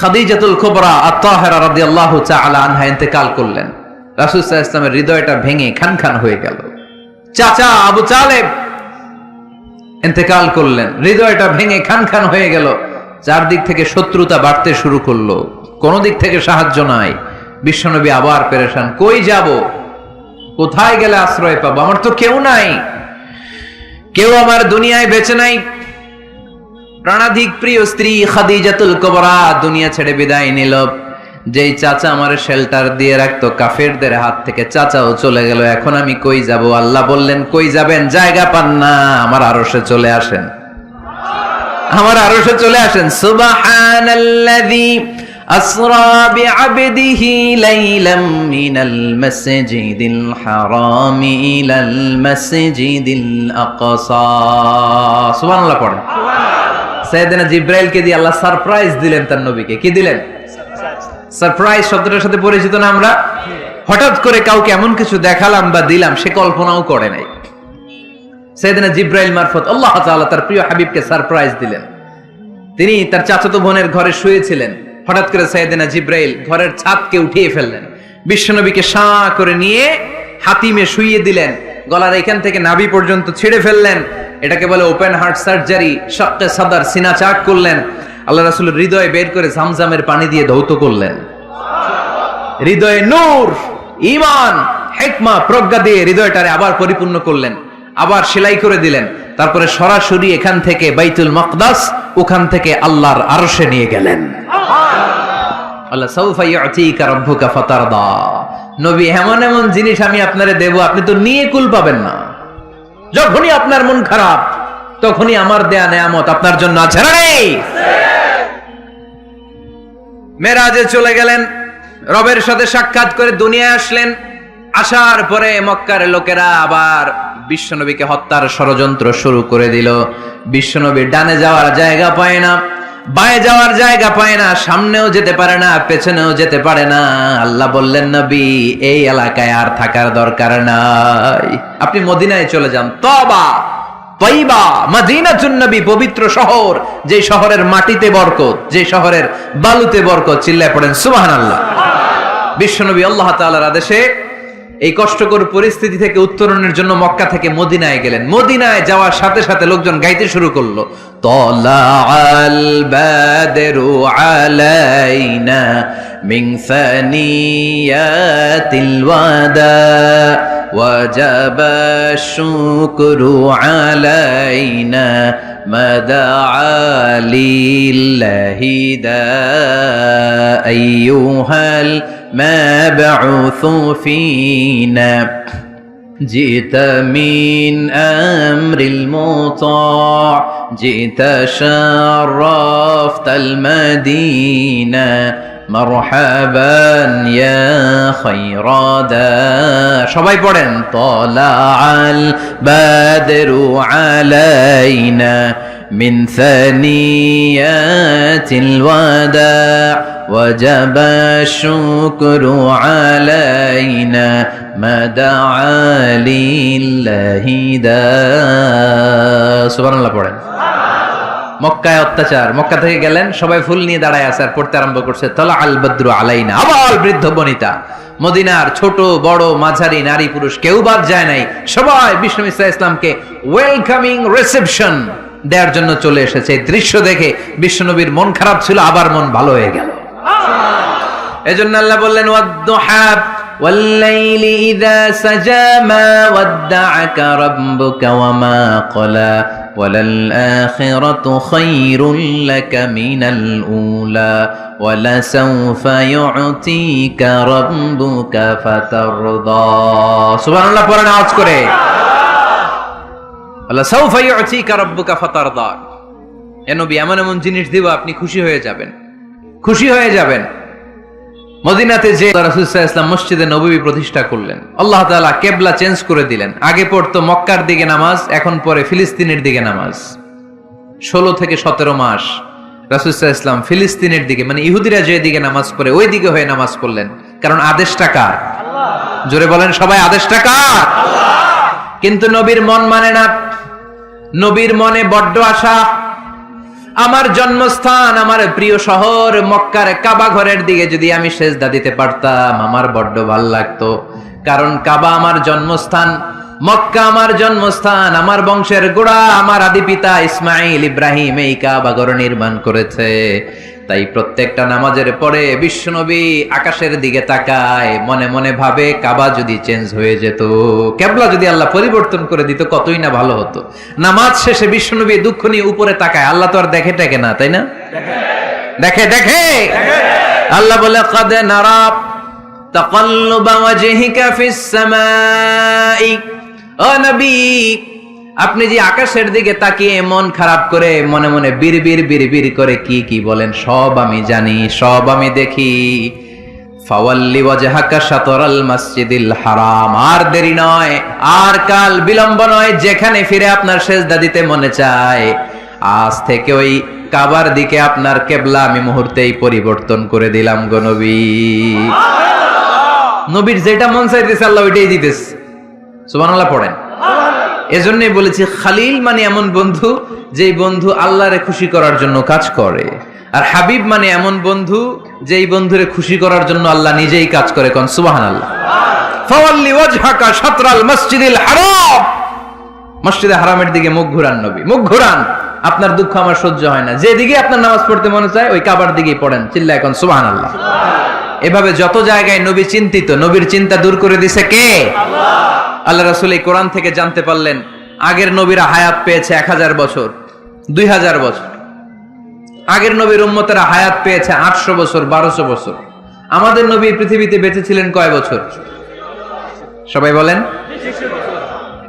খাদিজাতুল কুবরা আত্তাহেরা রাদিয়াল্লাহু তাআলা আনহা ইন্তেকাল করলেন। আলাইহি ওয়াসাল্লামের হৃদয়টা ভেঙে খান খান হয়ে গেল। চাচা আবু তালেব ইন্তেকাল করলেন। হৃদয়টা ভেঙে খান খান হয়ে গেল। চারদিক থেকে শত্রুতা বাড়তে শুরু করল। কোন দিক থেকে সাহায্য নাই। বিশ্বনবী আবার পেরেশান, কই যাব? কোথায় গেলে আশ্রয় পাবো? আমার তো কেউ নাই। কেউ আমার দুনিয়ায় বেঁচে নাই। প্রাণাধিক প্রিয় স্ত্রী খাদিজাতুল কবরা দুনিয়া ছেড়ে বিদায় নিল। যেই চাচা আমার শেল্টার দিয়ে রাখতো, কাফেরদের হাত থেকে চাচাও চলে গেল। এখন আমি কই যাব? আল্লাহ বললেন, কই যাবেন? জায়গা পান না। আমার আরশে চলে আসেন। আমার আরশে চলে আসেন। সুবহানাল্লাযী বিআবদিহি লাইলাম মিনাল মাসজিদিল হারাম ইলাল মাসজিদিল আকসা। সুবহানাল্লাহ পড়েন। সাইয়েদনা জিব্রাইলকে দিয়ে আল্লাহ সারপ্রাইজ দিলেন তার নবীকে। কি দিলেন? সারপ্রাইজ শব্দটার সাথে পরিচিত না আমরা? হঠাৎ করে কাউকে এমন কিছু দেখালাম বা দিলাম, সে কল্পনাও করে নাই। সাইয়েদনা জিব্রাইল মারফত আল্লাহ তাআলা তার প্রিয় হাবিবকে সারপ্রাইজ দিলেন। তিনি তার চাচাতো বোনের ঘরে শুয়েছিলেন। হঠাৎ করে সাইয়েদনা জিব্রাইল ঘরের ছাদকে উঠিয়ে ফেললেন। বিশ্বনবীকে সাঁ করে নিয়ে হাতিমে শুইয়ে দিলেন। গলার এখান থেকে নাভি পর্যন্ত ছেড়ে ফেললেন। এটাকে বলে ওপেন হার্ট সার্জারি সবটা সাদার সিনা চাক করলেন। আল্লাহ রাসূলের হৃদয় বের করে জামজামের পানি দিয়ে ধৌত করলেন। হৃদয়ে নূর ইমান হেকমা, প্রজ্ঞা দিয়ে হৃদয়টারে আবার পরিপূর্ণ করলেন। আবার সেলাই করে দিলেন। তারপরে সরাসরি এখান থেকে বাইতুল মকদাস, ওখান থেকে আল্লাহর আরশে নিয়ে গেলেন। আল্লাহ, সাউফা ইউতিকা রাব্বুকা ফাতারদা। নবী, এমন এমন জিনিস আমি আপনারে দেব, আপনি তো নিয়ে কুল পাবেন না। যখনই আপনার মন খারাপ, তখনই আমার দেয়া নেয়ামত আপনার জন্য আছে মেরাজে চলে গেলেন, রবের সাথে সাক্ষাৎ করে দুনিয়ায় আসলেন, আসার পরে মক্কার লোকেরা আবার বিশ্বনবীকে হত্যার ষড়যন্ত্র শুরু করে দিল। বিশ্বনবী ডানে যাওয়ার জায়গা পায় না। বায়ে যাওয়ার জায়গা পায় না, সামনেও যেতে পারে না, পেছনেও যেতে পারে না। আল্লাহ বললেন, নবী, এই এলাকায় আর থাকার দরকার নাই। আপনি মদিনায় চলে যান। তবা তৈবা, মাদিনাতুন নবী, পবিত্র শহর, যে শহরের মাটিতে বরকত, যে শহরের বালুতে বরকত, চিল্লায় পড়েন, সুবহানাল্লাহ। বিশ্বনবী আল্লাহ তাআলার আদেশে এই কষ্টকর পরিস্থিতি থেকে উত্তরণের জন্য মক্কা থেকে মদিনায় গেলেন। মদিনায় যাওয়ার সাথে সাথে লোকজন গাইতে শুরু করল। আলাইনা ما دعا لله دا أيها المبعوث فينا. جئت من أمر المطاع جئت شرفت المدينة. مرحبا يا خير دا সবাই পড়েন طلع البدر علينا من ثنيات الوداع وجب الشكر علينا ما دعا لله دا سبحان الله পড়েন মক্কায় অত্যাচার। মক্কা থেকে গেলেন সবাই ফুল নিয়ে দাঁড়ায় আছে আর পড়তে আরম্ভ করছে তলা আল বদ্রু আলাইনা। আবার বৃদ্ধ বনিতা মদিনার ছোট বড় মাঝারি নারী পুরুষ কেউ বাদ যায় নাই। সবাই বিষ্ণু ইসা ইসলামকে ওয়েলকামিং রিসেপশন দেওয়ার জন্য চলে এসেছে। এই দৃশ্য দেখে বিশ্বনবীর মন খারাপ ছিল আবার মন ভালো হয়ে গেল। এজন্য আল্লাহ বললেন ওয়াদ্দুহা والليل إذا سجى ما ودعك ربك وما قلى وللآخرة خير لك من الأولى ولسوف يعطيك ربك فترضى سبحان الله পড়েন আওয়াজ করে আল্লাহ সৌফা ইউতিকা রাব্বুকা ফাতারদা এ নবী এমন এমন জিনিস দিব আপনি খুশি হয়ে যাবেন খুশি হয়ে যাবেন মদিনাতে যে রাসূলুল্লাহ ইসলাম মসজিদে নবী প্রতিষ্ঠা করলেন। আল্লাহ তাআলা কেবলা চেঞ্জ করে দিলেন। আগে পড়তো মক্কার দিকে নামাজ, এখন পরে ফিলিস্তিনের দিকে নামাজ। ষোলো থেকে সতেরো মাস রাসূলুল্লাহ ইসলাম ফিলিস্তিনের দিকে মানে ইহুদিরা যে দিকে নামাজ পড়ে, ওই দিকে হয়ে নামাজ পড়লেন। কারণ আদেশটা কার? জোরে বলেন, সবাই, আদেশটা কার? কিন্তু নবীর মন মানে না, নবীর মনে বড্ড আশা আমার জন্মস্থান, আমার প্রিয় শহর, মক্কার কাবা ঘরের দিকে যদি আমি সেজদা দিতে পারতাম, আমার বড্ড ভালো লাগতো। কারণ কাবা আমার জন্মস্থান, মক্কা আমার জন্মস্থান, আমার বংশের গোড়া আমার আদি পিতা ইসমাইল ইব্রাহিম এই কাবা ঘর নির্মাণ করেছে। তাই প্রত্যেকটা নামাজের পরে বিশ্বনবী আকাশের দিকে তাকায়, মনে মনে ভাবে কাবা যদি চেঞ্জ হয়ে যেত, কেবলা যদি আল্লাহ পরিবর্তন করে দিত, কতই না ভালো হতো। নামাজ শেষে বিশ্বনবী দুঃখ নিয়ে উপরে তাকায়, আল্লাহ তো আর দেখে টেকে না, তাই না? দেখে দেখে! আল্লাহ বলে কদে নারাব আপনি যে আকাশের দিকে তাকিয়ে মন খারাপ করে মনে মনে বীর বীর বীর বীর করে কি কি বলেন, সব আমি জানি, সব আমি দেখি। হারাম। আর দেরি নয়, আর কাল বিলম্ব নয়, যেখানে ফিরে আপনার মনে চায়। আজ থেকে ওই কাবার দিকে আপনার কেবলা আমি মুহূর্তেই পরিবর্তন করে দিলাম গো নবী। নবীর যেটা মন চাইতেছে আল্লাহ ওইটাই দিতেছে। সুবহানাল্লাহ পড়েন। এজন্যই বলেছি খালিল মানে এমন বন্ধু যেই বন্ধু আল্লাহরে খুশি করার জন্য কাজ করে। আর হাবিব মানে এমন বন্ধু যেই বন্ধুরে খুশি করার জন্য আল্লাহ নিজেই কাজ করে কোন। সুবাহান আল্লাহ ফাওয়াল্লি ওয়াজহাকা শাতরাল মসজিদিল হারাম। মসজিদে হারামের দিকে মুখ ঘুরান নবী মুখ ঘুরান। আপনার দুঃখ আমার সহ্য হয় না। যেদিকে আপনার নামাজ পড়তে মনে চায় ওই কাবার দিকেই পড়েন। চিল্লা এখন সুবাহান আল্লাহ এভাবে যত জায়গায় নবী চিন্তিত নবীর চিন্তা দূর করে দিছে কে? আল্লাহ। রাসুল এই কোরআন থেকে জানতে পারলেন আগের নবীরা হায়াত পেয়েছে এক হাজার বছর দুই হাজার বছর। আগের নবীর উম্মতেরা হায়াত পেয়েছে আটশো বছর বারোশো বছর। আমাদের নবী পৃথিবীতে বেঁচে ছিলেন কয় বছর? সবাই বলেন।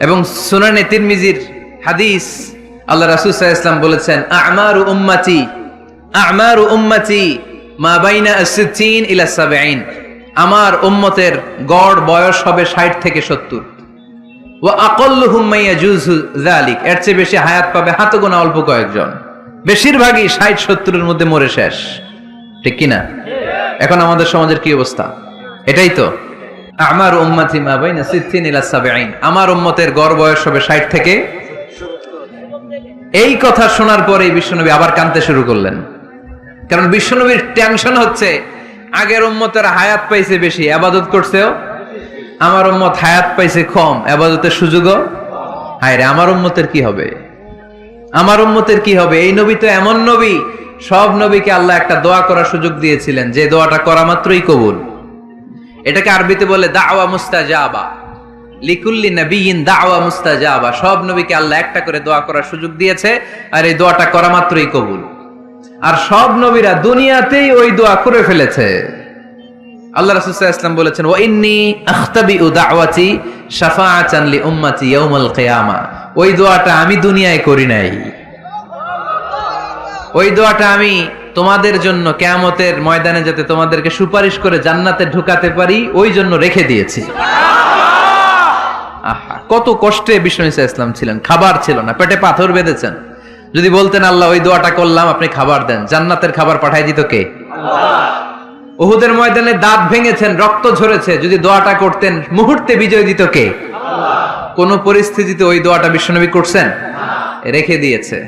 এবং সুনানে তিরমিজির হাদিস আল্লাহ রাসুল ইসলাম বলেছেন আমার উম্মাতি আমার উম্মাতি। মা বাইনা সিদ্দিন ইলা সাবেইন আমার উম্মতের গড় বয়স হবে ষাট থেকে সত্তর। ও আকল্লুহুম মাইয়া জুজু জালিক এর চেয়ে বেশি হায়াত পাবে হাত গোনা অল্প কয়েকজন। বেশিরভাগই ষাট সত্তরের মধ্যে মরে শেষ। ঠিক কি না? এখন আমাদের সমাজের কি অবস্থা? এটাই তো। আমার উম্মাতি মা বাইনা সিদ্দিন ইলা সাবেইন আমার উম্মতের গড় বয়স হবে ষাট থেকে এই কথা শোনার পরে বিশ্বনবী আবার কানতে শুরু করলেন। কারণ বিশ্বনবীর টেনশন হচ্ছে, আগের উম্মতের হায়াত পাইছে বেশি, আবাদত করছেও? আমার উম্মত হায়াত পাইছে কম, আবাদতের সুযোগও? হায় রে আমার উম্মতের কি হবে? আমার উম্মতের কি হবে? এই নবী তো এমন নবী, সব নবীকে আল্লাহ একটা দোয়া করার সুযোগ দিয়েছিলেন, যে দোয়াটা করা মাত্রই কবুল। এটাকে আরবিতে বলে দাওয়া মুস্তাজাবা। লিকুল্লি নবীন দাওয়া মুস্তাজাবা। সব নবীকে আল্লাহ একটা করে দোয়া করার সুযোগ দিয়েছে, আর এই দোয়াটা করা মাত্রই কবুল। আর সব নবীরা দুনিয়াতেই ওই দোয়া করে ফেলেছে। আল্লাহ রাসূলুল্লাহ ইসলাম বলেছেন ও ইন্নি আখতাবি দাওয়াতি শাফাআতান লি উম্মতি ইয়াউমাল কিয়ামা। ওই দোয়াটা আমি দুনিয়ায় করি নাই। ওই দোয়াটা আমি তোমাদের জন্য কেয়ামতের ময়দানে যাতে তোমাদেরকে সুপারিশ করে জান্নাতে ঢুকাতে পারি, ওই জন্য রেখে দিয়েছি। আহা, কত কষ্টে বিষ্ণু ইসা ইসলাম ছিলেন, খাবার ছিল না, পেটে পাথর বেঁধেছেন। যদি বলতেন আল্লাহ ওই দোয়াটা করলাম আপনি খাবার দেন। জান্নাতের খাবার পাঠাই দিত কে? ওহুদের ময়দানে দাঁত ভেঙেছেন রক্ত ঝরেছে যদি দোয়াটা করতেন মুহূর্তে বিজয় দিত কে? কোন পরিস্থিতিতে ওই দোয়াটা বিশ্বনবী করছেন? রেখে দিয়েছে।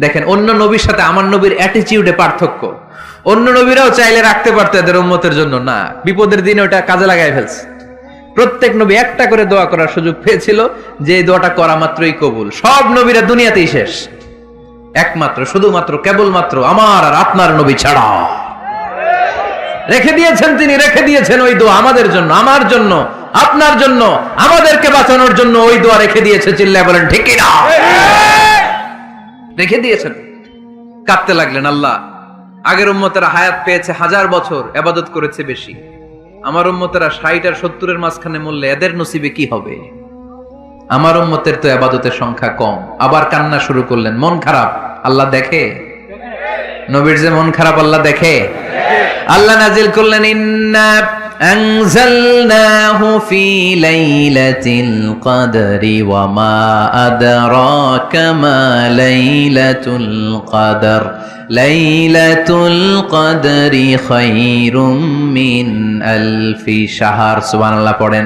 দেখেন অন্য নবীর সাথে আমার নবীর অ্যাটিচিউডে পার্থক্য। অন্য নবীরাও চাইলে রাখতে পারতো এদের উম্মতের জন্য। না বিপদের দিনে ওটা কাজে লাগাই ফেলছে। প্রত্যেক নবী একটা করে দোয়া করার সুযোগ পেয়েছিল যে এই দোয়াটা করা মাত্রই কবুল। সব নবীরা দুনিয়াতেই শেষ। একমাত্র, শুধুমাত্র, কেবলমাত্র আমার আর আপনার নবী ছাড়া। রেখে দিয়েছেন তিনি, রেখে দিয়েছেন ওই দোয়া আমাদের জন্য, আমার জন্য, আপনার জন্য, আমাদেরকে বাঁচানোর জন্য ওই দোয়া রেখে দিয়েছে চিল্লায় বলেন, ঠিক না? রেখে দিয়েছেন। কাঁদতে লাগলেন, আল্লাহ, আগের উম্মতেরা হায়াত পেয়েছে হাজার বছর আবাদত করেছে বেশি। আমার উম্মতেরা ষাট আর সত্তরের মাঝখানে মূল্যে এদের নসিবে কি হবে? আমার উম্মতের তো আবাদতের সংখ্যা কম আবার কান্না শুরু করলেন মন খারাপ আল্লাহ দেখে নবীর যে মন খারাপ আল্লাহ দেখে আল্লাহ নাজিল করলেন ইন্না أنزلناه في ليلة القدر وما أدراك ما ليلة القدر ليلة القدر خير من ألف شهر سبحان الله পড়েন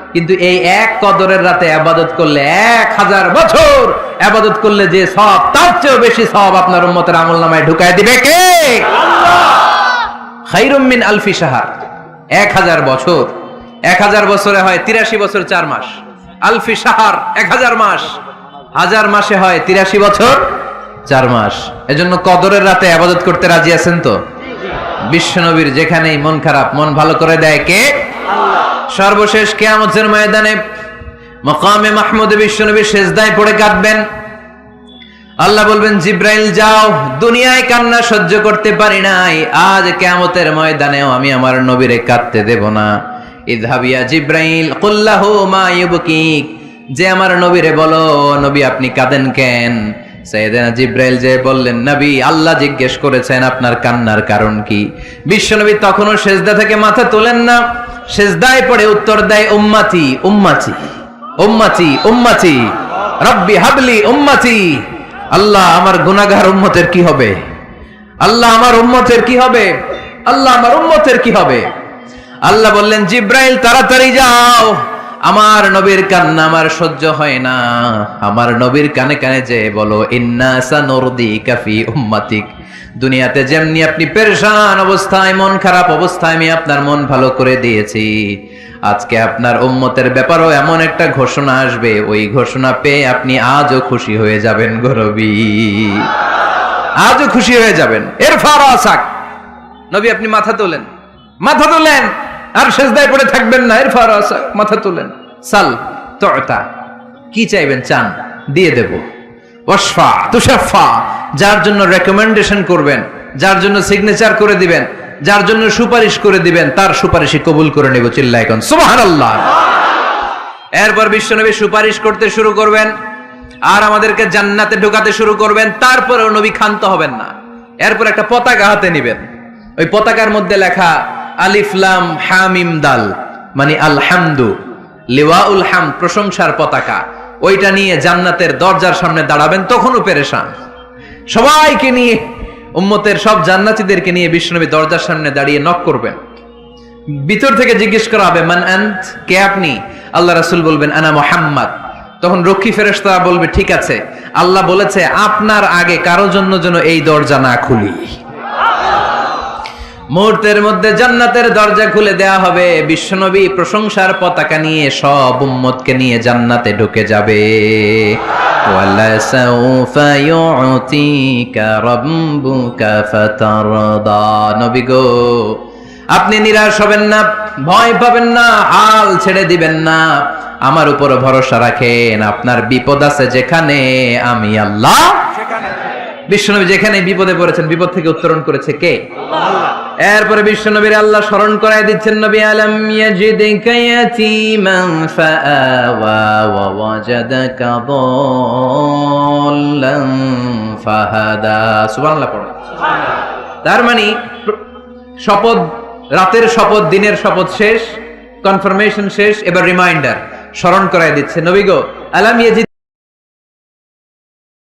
কিন্তু এই এক কদরের রাতে আবাদত করলে এক হাজার বছর আবাদত করলে যে সব তার চেয়েও বেশি সব আপনার উম্মতের আমল নামায় ঢুকায় দিবে কে? খাইরুম মিন আলফি সাহার এক হাজার বছর। এক হাজার বছরে হয় তিরাশি বছর চার মাস। আলফি সাহার এক হাজার মাস। হাজার মাসে হয় তিরাশি বছর চার মাস। এজন্য কদরের রাতে আবাদত করতে রাজি আছেন তো? বিশ্বনবীর যেখানেই মন খারাপ মন ভালো করে দেয় কে? সর্বশেষ কেয়ামতের ময়দানে মকামে মাহমুদে বিশ্বনবী শেষদায় পড়ে কাঁদবেন। আল্লাহ বলবেন, জিব্রাইল, যাও, দুনিয়ায় কান্না সহ্য করতে পারি নাই। আজ কেয়ামতের ময়দানেও আমি আমার নবীরে কাঁদতে দেব না। ইদহাবিয়া জিব্রাইল কুল্লাহু মা ইউবকিক। যে আমার নবীরে বলো, নবী, আপনি কাঁদেন কেন? সৈয়দনা জিব্রাইল যে বললেন, নবী, আল্লাহ জিজ্ঞেস করেছেন আপনার কান্নার কারণ কি? বিশ্বনবী তখনও সেজদা থেকে মাথা তোলেন না। সেজদায় পড়ে উত্তর দেয় উম্মাতি উম্মাতি উম্মাতি উম্মাতি। রব্বি হাবলি উম্মাতি। আল্লাহ আমার গুনাহগার উম্মতের কি হবে? আল্লাহ আমার উম্মতের কি হবে? আল্লাহ আমার উম্মতের কি হবে? আল্লাহ বললেন, জিব্রাইল, তাড়াতাড়ি যাও। আমার নবীর কান্না আমার সহ্য হয় না। আমার নবীর কানে কানে যে বলো, ইন্না সানুরদি কাফি উম্মাতিক। দুনিয়াতে যেমনি আপনি পেরেশান অবস্থায়, মন খারাপ অবস্থায় আমি আপনার মন ভালো করে দিয়েছি। আজকে আপনার উম্মতের ব্যাপারও এমন একটা ঘোষণা আসবে, ওই ঘোষণা পেয়ে আপনি আজও খুশি হয়ে যাবেন গরবি। আজও খুশি হয়ে যাবেন। এর ফার আসাক। নবী, আপনি মাথা তোলেন। মাথা তোলেন। আর সেজদায় পড়ে থাকবেন না। এর ফার আসাক। মাথা তোলেন। সাল তটা কি চাইবেন? চান। দিয়ে দেব। ওয়াসফা তুষাফা যার জন্য রেকমেন্ডেশন করবেন, যার জন্য সিগনেচার করে দিবেন, যার জন্য সুপারিশ করে দিবেন, তার সুপারিশই কবুল করে নেব চিল্লা এখন সুবহানাল্লাহ। এরপর বিশ্বনবী সুপারিশ করতে শুরু করবেন, আর আমাদেরকে জান্নাতে ঢোকাতে শুরু করবেন, তারপরেও নবী ক্ষান্ত হবেন না। এরপর একটা পতাকা হাতে নিবেন। ওই পতাকার মধ্যে লেখা আলিফলাম হামিম, দাল মানে আলহামদু, লিওয়াউল হাম, প্রশংসার পতাকা। ওইটা নিয়ে জান্নাতের দরজার সামনে দাঁড়াবেন, তখনও পেরেশান। সবাইকে নিয়ে, উম্মতের সব জান্নাতীদেরকে নিয়ে বিষ্ণুনবী দরজার সামনে দাঁড়িয়ে নক করবেন। ভিতর থেকে জিজ্ঞেস করা হবে, মান আন্ত? কে আপনি? আল্লাহ রাসূল বলবেন, আনা মোহাম্মদ। তখন রক্ষী ফেরেশতা বলবে, ঠিক আছে। আল্লাহ বলেছে, আপনার আগে কারও জন্য যেন এই দরজা না খুলি। মুহূর্তের মধ্যে জান্নাতের দরজা খুলে দেয়া হবে। বিশ্বনবী প্রশংসার পতাকা নিয়ে সব উম্মতকে নিয়ে জান্নাতে ঢুকে যাবে। রাব্বুকা ফাতারদা নবী গো আপনি নিরাশ হবেন না ভয় পাবেন না হাল ছেড়ে দিবেন না। আমার উপর ভরসা রাখেন আপনার বিপদ আছে যেখানে আমি আল্লাহ। বিশ্বনবী যেখানে বিপদে পড়েছেন বিপদ থেকে উত্তরণ করেছে কে? এরপরে বিশ্বনবীর আল্লাহ স্মরণ করায় দিচ্ছেন নবী আলম ইয়াজিদিকা ইয়াতীমান ফাআওয়া ওয়া ওয়াজাদাকা দাল্লান ফাহাদা। সুবহানাল্লাহ পড়ো। তার মানে শপথ রাতের শপথ দিনের শপথ শেষ কনফার্মেশন শেষ এবার রিমাইন্ডার স্মরণ করায় দিচ্ছে নবী গো আলাম ইয়াজিদ